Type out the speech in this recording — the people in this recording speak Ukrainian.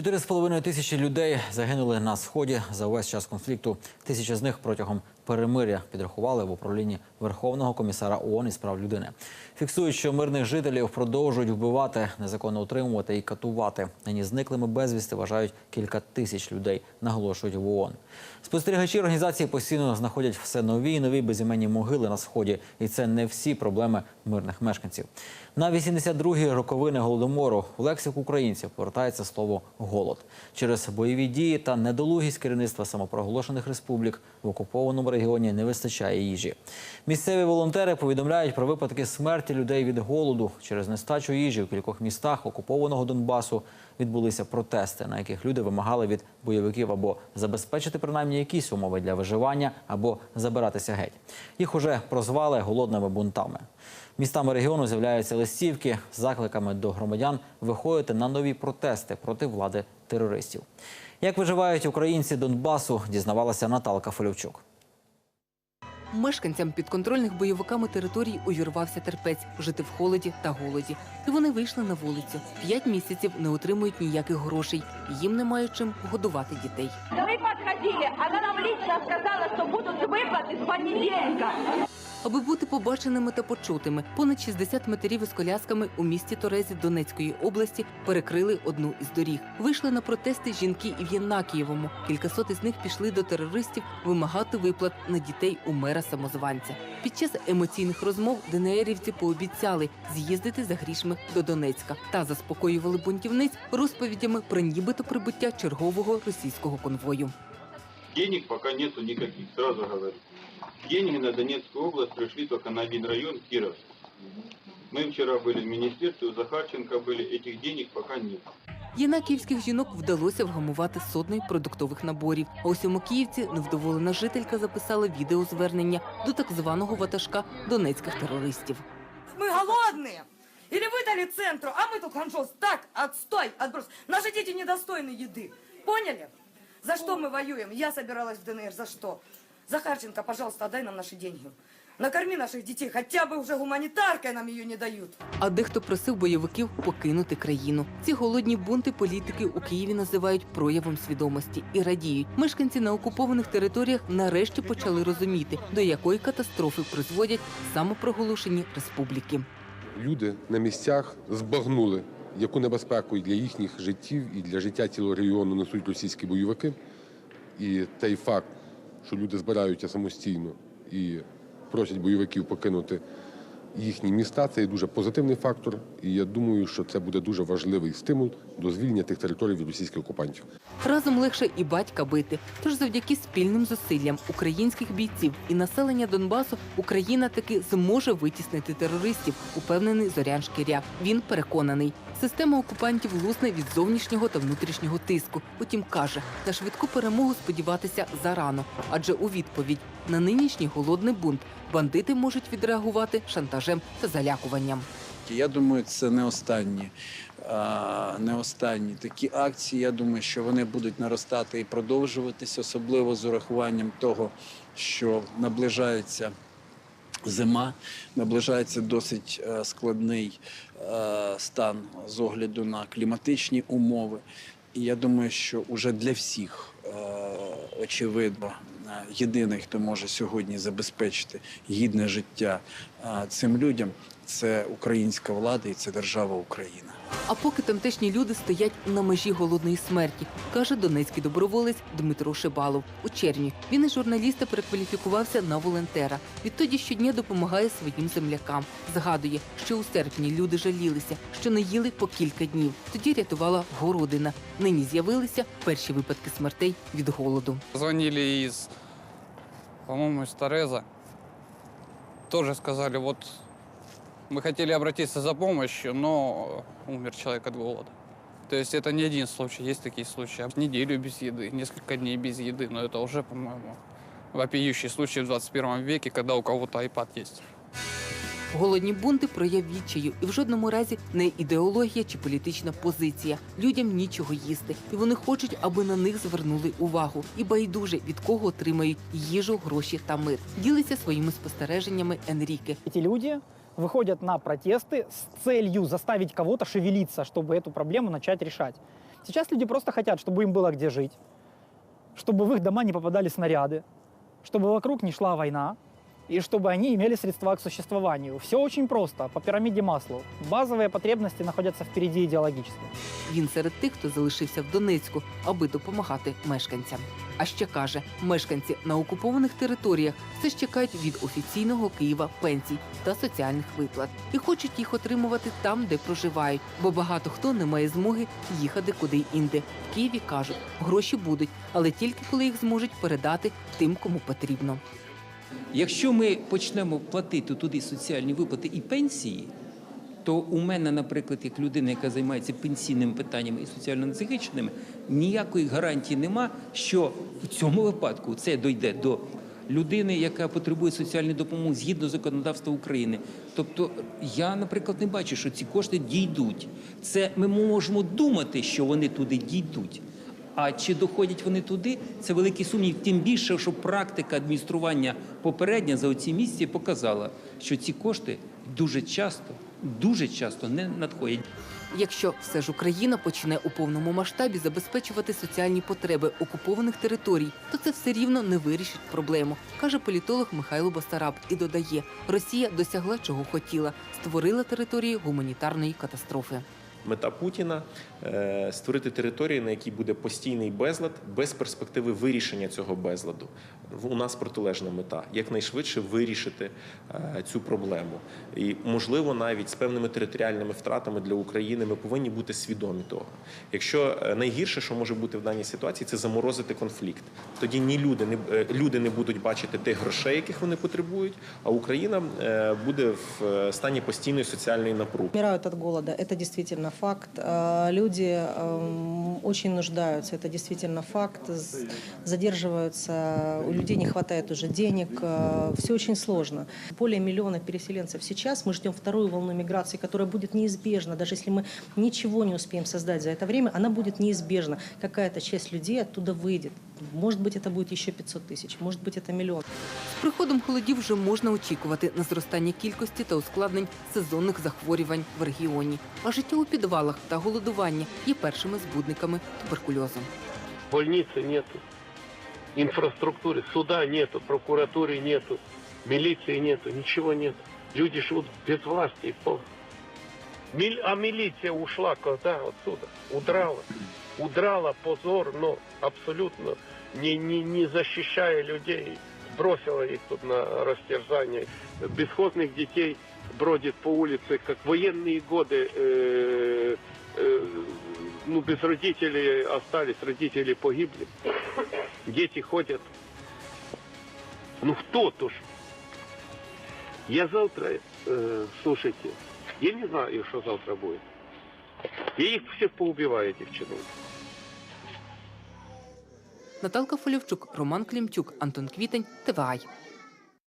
Чотири з половиною тисячі людей загинули на сході за увесь час конфлікту. Тисяча з них протягом перемиря підрахували в управлінні Верховного комісара ООН із прав людини. Фіксують, що мирних жителів продовжують вбивати, незаконно утримувати і катувати. Нині зниклими безвісти вважають кілька тисяч людей, наголошують в ООН. Спостерігачі організації постійно знаходять все нові і нові безіменні могили на сході, і це не всі проблеми мирних мешканців. На 82-гі роковини голодомору в лексику українців повертається слово голод через бойові дії та недолугість керівництва самопроголошених республік в окупованому регіоні не вистачає їжі. Місцеві волонтери повідомляють про випадки смерті людей від голоду через нестачу їжі у кількох містах окупованого Донбасу. Відбулися протести, на яких люди вимагали від бойовиків або забезпечити принаймні якісь умови для виживання, або забиратися геть. Їх уже прозвали голодними бунтами. Містами регіону з'являються листівки з закликами до громадян виходити на нові протести проти влади терористів. Як виживають українці Донбасу, дізнавалася Наталка Фолівчук. Мешканцям підконтрольних бойовиками територій увірвався терпець жити в холоді та голоді. І вони вийшли на вулицю. П'ять місяців не отримують ніяких грошей. Їм немає чим годувати дітей. Мы подходили, она нам лично сказала, что будут выплаты с понедельника. Аби бути побаченими та почутими, понад 60 матерів із колясками у місті Торезі Донецької області перекрили одну із доріг. Вийшли на протести жінки і в Єнакієвому. Кількасот із них пішли до терористів вимагати виплат на дітей у мера самозванця. Під час емоційних розмов ДНРівці пообіцяли з'їздити за грішми до Донецька та заспокоювали бунтівниць розповідями про нібито прибуття чергового російського конвою. Денег пока нету никаких, сразу говорю. Деньги на Донецкую область пришли только на один район, Киров. Мы вчера были в министерстве, у Захарченко были, этих денег пока нет. Єнакіївських жінок вдалося вгамувати сотнею продуктових наборів. А ось у Макіївці невдоволена жителька записала відеозвернення до так званого ватажка донецьких терористів. Мы голодные. Или вы дали центру, а мы тут ханжос. Так, отстой, отброс. Наши дети недостойны еды. Поняли? За что мы воюем? Я собиралась в ДНР. За что? Захарченко, пожалуйста, отдай нам наши деньги. Накорми наших детей. Хотя бы уже гуманитаркой нам ее не дают. А дехто просив бойовиків покинути країну. Ці голодні бунти політики у Києві називають проявом свідомості і радіють. Мешканці на окупованих територіях нарешті почали розуміти, до якої катастрофи призводять самопроголошені республіки. люди на місцях збагнули, яку небезпеку і для їхніх життів, і для життя цілого регіону несуть російські бойовики. І той факт, що люди збираються самостійно і просять бойовиків покинути їхні міста, це є дуже позитивний фактор. І я думаю, що це буде дуже важливий стимул до звільнення тих територій від російських окупантів. Разом легше і батька бити. Тож завдяки спільним зусиллям українських бійців і населення Донбасу Україна таки зможе витіснити терористів, упевнений Зорян Шкіряк. Він переконаний, система окупантів лусне від зовнішнього та внутрішнього тиску. Утім, каже, на швидку перемогу сподіватися зарано, адже у відповідь на нинішній голодний бунт бандити можуть відреагувати шантажем та залякуванням. Я думаю, це не останні, не останні такі акції. Я думаю, що вони будуть наростати і продовжуватися, особливо з урахуванням того, що наближається зима, наближається досить е, складний е, стан з огляду на кліматичні умови. І я думаю, що уже для всіх е, очевидно, єдиний, хто може сьогодні забезпечити гідне життя е, цим людям, це українська влада і це держава Україна. А поки тамтешні люди стоять на межі голодної смерті, каже донецький доброволець Дмитро Шибалов. У червні він із журналіста перекваліфікувався на волонтера. Відтоді щодня допомагає своїм землякам. Згадує, що у серпні люди жалілися, що не їли по кілька днів. Тоді рятувала городина. Нині з'явилися перші випадки смертей від голоду. Звонили из, по-моему, из Тореза. Тоже сказали, вот мы хотели обратиться за помощью, но умер человек от голода. То есть это не один случай, есть такие случаи. Неделю без еды, несколько дней без еды, но это уже, по-моему, вопиющий случай в 21 веке, когда у кого-то iPad есть. Голодні бунти прояв відчаю, і в жодному разі не ідеологія чи політична позиція. Людям нічого їсти, і вони хочуть, аби на них звернули увагу. І байдуже від кого отримають їжу, гроші та мир. Ділиться своїми спостереженнями Енріке. Эти люди выходят на протесты с целью заставить кого-то шевелиться, чтобы эту проблему начать решать. Сейчас люди просто хотят, чтобы им было где жить, чтобы в их дома не попадали снаряды, чтобы вокруг не шла война, и чтобы они имели средства к существованию. Все очень просто, по пирамиде Маслоу. Базовые потребности находятся впереди идеологических. Він серед тих, хто залишився в Донецьку, аби допомагати мешканцям. А ще каже, мешканці на окупованих територіях все ж чекають від офіційного Києва пенсій та соціальних виплат і хочуть їх отримувати там, де проживають, бо багато хто не має змоги їхати куди інде. В Києві кажуть, гроші будуть, але тільки коли їх зможуть передати тим, кому потрібно. Якщо ми почнемо платити туди соціальні виплати і пенсії, то у мене, наприклад, як людина, яка займається пенсійними питаннями і соціально незахищеними, ніякої гарантії нема, що в цьому випадку це дойде до людини, яка потребує соціальної допомоги згідно законодавства України. Тобто, я, наприклад, не бачу, що ці кошти дійдуть. Це ми можемо думати, що вони туди дійдуть. А чи доходять вони туди? Це великий сумнів. Тим більше, що практика адміністрування попередня за оці місяці показала, що ці кошти дуже часто, дуже часто не надходять. Якщо все ж Україна почне у повному масштабі забезпечувати соціальні потреби окупованих територій, то це все рівно не вирішить проблему, каже політолог Михайло Басараб і додає: Росія досягла чого хотіла, створила території гуманітарної катастрофи. Мета Путіна е, створити територію, на якій буде постійний безлад, без перспективи вирішення цього безладу. У нас протилежна мета якнайшвидше вирішити е, цю проблему. І можливо, навіть з певними територіальними втратами для України ми повинні бути свідомі того. Якщо е, найгірше, що може бути в даній ситуації, це заморозити конфлікт. Тоді ні люди не люди не будуть бачити тих грошей, яких вони потребують, а Україна буде в стані постійної соціальної напруги. Умирают от голода, это действительно факт. А, Люди эм, очень нуждаются, это действительно факт. З- Задерживаются, у людей не хватает уже денег, все очень сложно. Более миллиона переселенцев сейчас, мы ждем вторую волну миграции, которая будет неизбежна, даже если мы ничего не успеем создать за это время, она будет неизбежна. Какая-то часть людей оттуда выйдет. Может быть, это будет еще 500 тысяч, может быть, это миллион. З приходом холодів вже можна очікувати на зростання кількості та ускладнень сезонних захворювань в регіоні. А життя у підвалах та голодування є першими збудниками туберкульозу. больницы нету, инфраструктуры, суда нету, прокуратуры нету, милиции нету, ничего нет. Люди живут без власти. и пол- Миль- А милиция ушла когда отсюда? Удрала. Удрала позорно, абсолютно, не, не, не защищая людей. Бросила их тут на растерзание. Бесхозных детей бродит по улице, как военные годы э, э, ну, без родителей остались, родители погибли. Дети ходят. Ну кто то ж? Я завтра, э, слушайте, я не знаю, что завтра будет. Я их всех поубиваю, этих чиновников. Наталка Фолівчук, Роман Клімчук, Антон Квітень, ТВАЙ.